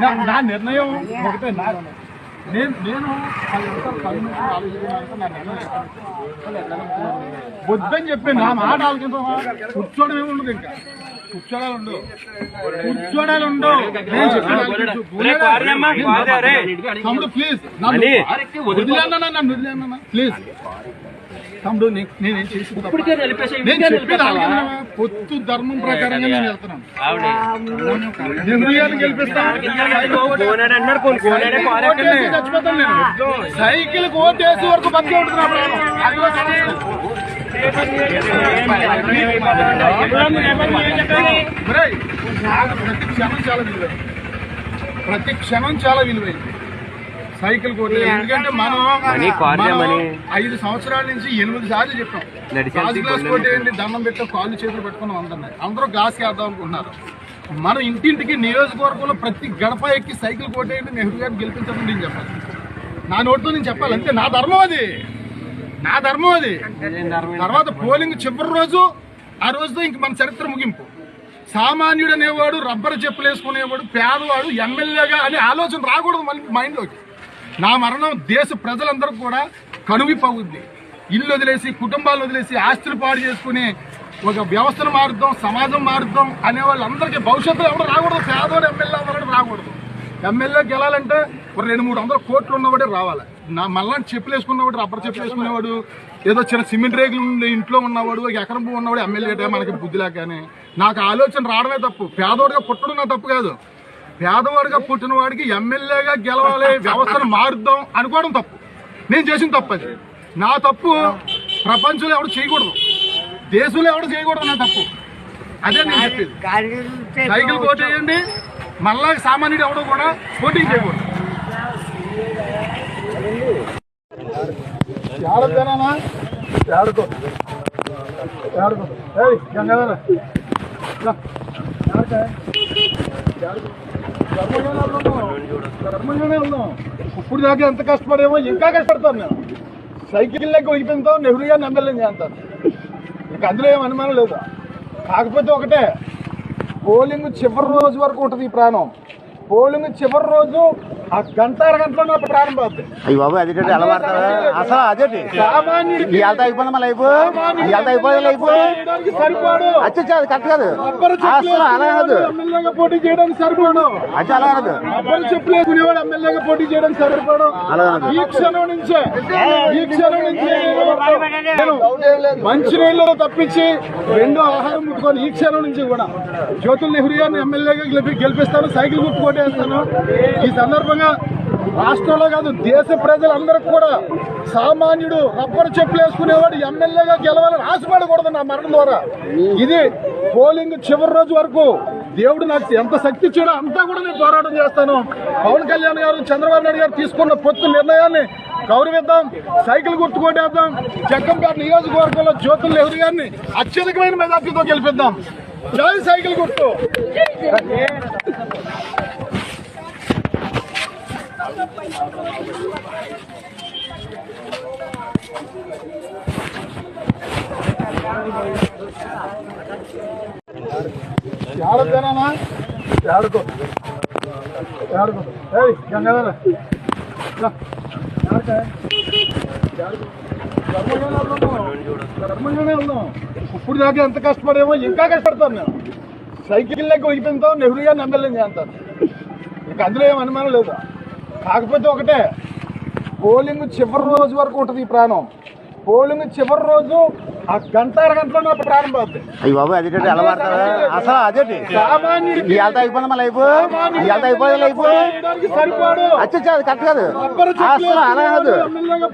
నా- నా నిర్ణయం ఒకటే నేను నేను వద్దని చెప్పి నా మాట ఆలోచించమా కూర్చోవడం ఏమి ఇంకా. తమ్ముడు ప్లీజ్ వదిలేనా ప్లీజ్ తమ్ముడు నేనేం? పొత్తు ధర్మం ప్రకారంగా నేను వెళ్తున్నాను. చచ్చిపోతాను నేను. సైకిల్ ఓటేసి వరకు బతికే ప్రతి క్షణం చాలా విలువైంది ప్రతి క్షణం చాలా విలువైంది సైకిల్ కోటే ఎందుకంటే మనం. ఐదు సంవత్సరాల నుంచి ఎనిమిది సార్లు చెప్పాం. గాజు గ్లాస్ కొట్టేయండి దండం పెట్టా కాళ్ళు చేతులు పెట్టుకున్నాం అందరినీ అందరూ గ్లాస్ వేద్దాం అనుకుంటున్నారు. మనం ఇంటింటికి నియోజకవర్గంలో ప్రతి గడప ఎక్కి సైకిల్ కొట్టేయండి నెహ్రూ గారిని గెలిపించమని నేను చెప్పాలి. నా నోటితో నేను చెప్పాలి అంతే నా ధర్మం అది. నా ధర్మం అది. తర్వాత పోలింగ్ చివరి రోజు ఆ రోజుతో ఇంక మన చరిత్ర ముగింపు. సామాన్యుడు అనేవాడు రబ్బర్ చెప్పులు వేసుకునేవాడు పేదవాడు ఎమ్మెల్యేగా అనే ఆలోచన రాకూడదు మన మైండ్లోకి. నా మరణం దేశ ప్రజలందరూ కూడా కనువిపవుద్ది ఇల్లు వదిలేసి కుటుంబాలు వదిలేసి ఆస్తులు పాడు చేసుకుని ఒక వ్యవస్థను మారుద్దాం సమాజం మారుద్దాం అనే వాళ్ళందరికీ భవిష్యత్తులో ఎవరు రాకూడదు పేదవాడు ఎమ్మెల్యే ఎమ్మెల్యే గెలాలంటే ఒక రెండు మూడు వందల కోట్లు ఉన్నవాడే రావాలి. నా మళ్ళా చెప్పులు వేసుకున్నవాడు రబ్బర్ చెప్పులు వేసుకునేవాడు ఏదో చిన్న సిమెంట్ రేగులు ఉండే ఇంట్లో ఉన్నవాడు ఎకరం భూమి ఉన్నవాడు ఎమ్మెల్యే మనకి బుద్ధి లేకని నాకు ఆలోచన రావడమే తప్పు. పేదవాడిగా పుట్టడం నా తప్పు కాదు. పేదవాడిగా పుట్టిన వాడికి ఎమ్మెల్యేగా గెలవాలి వ్యవస్థను మారుద్దాం అనుకోవడం తప్పు. నేను చేసిన తప్పు అది. నా తప్పు ప్రపంచంలో ఎవడు చేయకూడదు. దేశంలో ఎవడు చేయకూడదు నా తప్పు. అదే నేను చెప్పేది. సైకిల్ కోటేయండి మళ్ళా సామాన్యుడు ఎవడో కూడా పోటీ చేయకూడదు. ఏడదేనా ఏడుకో ఏడుకో ఏయ్ గంగాధర. ధర్మంగానే ఇప్పుడు దాకా ఎంత కష్టపడేమో ఇంకా కష్టపడతాను నేను. సైకిల్ లెక్క ఒగిపోయిందో నెహ్రూ గారిని ఎమ్మెల్యే చేస్తాను ఇక అందులో ఏం అనుమానం లేదు. కాకపోతే ఒకటే పోలింగ్ చివరి రోజు వరకు ఉంటుంది ఈ ప్రాణం. పోలింగ్ చివరి రోజు ఆ గంట అరగంటలో ప్రారంభం అవుతుంది అయ్యి బాబు ఎలా పడతారు అసలు అదేంటి సామాన్యుడికి ఇవాళ అయిపోయింది మళ్ళీ అయిపో ఇవాళ అయిపోయింది అయిపో చేయడానికి సరిపోడు అచ్చా అది కరెక్ట్ కాదు రబ్బరు చెప్పులు అసలు అలా కాదు ఎమ్మెల్యేగా పోటీ చేయడానికి సరిపోడు అచ్చా అలా కాదు ఎమ్మెల్యేగా పోటీ చేయడానికి సరిపోడు అలా కాదు ఈ క్షణం నుంచే ఈ క్షణం నుంచే నేను మంచినీళ్ళు తప్పించి రెండో ఆహారం ముట్టుకొని ఈ క్షణం నుంచి కూడా జ్యోతుల్ నెహ్రూ గారిని ఎమ్మెల్యేగా గెలిపి గెలిపిస్తాను సైకిల్ గుర్తు ఈ సందర్భంగా రాష్ట్రంలో కాదు దేశ ప్రజలందరికీ కూడా సామాన్యుడు రబ్బరు చెప్పులు వేసుకునేవాడు ఎమ్మెల్యేగా గెలవాలని ఆశపడకూడదు నా మరణం ద్వారా. ఇది పోలింగ్ చివరి రోజు వరకు దేవుడు నాకు ఎంత శక్తి ఇచ్చాడో అంతా కూడా నేను పోరాటం చేస్తాను. పవన్ కళ్యాణ్ గారు చంద్రబాబు నాయుడు గారు తీసుకున్న పొత్తు నిర్ణయాన్ని గౌరవిద్దాం సైకిల్ గుర్తు కొట్టేద్దాం జగ్గంపేట నియోజకవర్గంలో జ్యోతుల్ నెహ్రూ గారిని అత్యధికమైన మెజార్టీతో గెలిపిద్దాం. జై సైకిల్ గుర్తు. ధర్మంగానే ఇప్పుడు దాకా ఎంత కష్టపడేమో ఇంకా కష్టపడతాను నేను సైకిల్ లెక్క ఒగిపోయిందో నెహ్రూ గారిని ఎమ్మెల్యే చేస్తాను ఇక అందులో ఏం అనుమానం లేదు? కాకపోతే ఒకటే పోలింగ్ చివరి రోజు వరకు ఉంటుంది ఈ ప్రాణం. పోలింగ్ చివరి రోజు ఆ గంట అరగంటలో ప్రారంభం అవుతుంది అయ్యి బాబు అదేంటి ఎలా పడతారు అసలు అదేంటి? సామాన్యుడికి ఇవాళ అయిపోయింది ఇవాళ అది కరెక్ట్ కాదు. అసలు అలా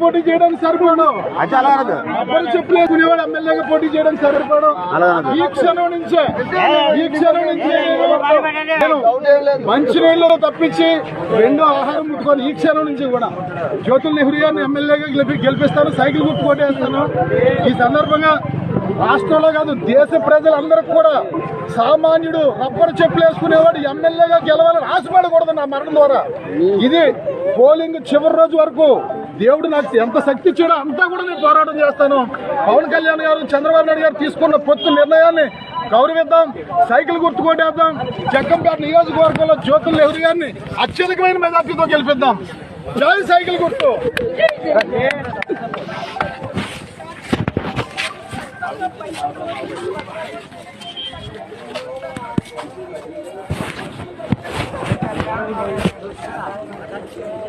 పోటీ చేయడానికి సరిపోడు. అచ్చా అలా కాదు. రబ్బరు చెప్పులు వేసుకునేవాడు ఎమ్మెల్యేగా పోటీ చేయడానికి సరిపోడు. అలా కాదు. ఈ క్షణం నుంచే ఈ క్షణం నుంచే మంచినీళ్ళు తప్పించి రెండో ఆహారం ముట్టుకొని ఈ క్షణం నుంచి కూడా జ్యోతుల్ నెహ్రూ గారిని ఎమ్మెల్యేగా గెలిపి గెలిపిస్తాను సైకిల్ గుర్తు కొట్టేస్తాను. ఈ సందర్భంగా రాష్ట్రంలో కాదు దేశ ప్రజలందరికీ కూడా సామాన్యుడు రబ్బరు చెప్పులు వేసుకునేవాడు ఎమ్మెల్యేగా గెలవాలని ఆశపడకూడదు నా మరణం ద్వారా. ఇది పోలింగ్ చివరి రోజు వరకు దేవుడు నాకు ఎంత శక్తి ఇచ్చాడో అంతా కూడా నేను పోరాటం చేస్తాను. పవన్ కళ్యాణ్ గారు చంద్రబాబు నాయుడు గారు తీసుకున్న పొత్తు నిర్ణయాన్ని గౌరవిద్దాం సైకిల్ గుర్తు కొట్టేద్దాం జగ్గంపేట నియోజకవర్గంలో జ్యోతుల్ నెహ్రూ గారిని అత్యధికమైన మెజార్టీతో గెలిపిద్దాం. జై సైకిల్ గుర్తు.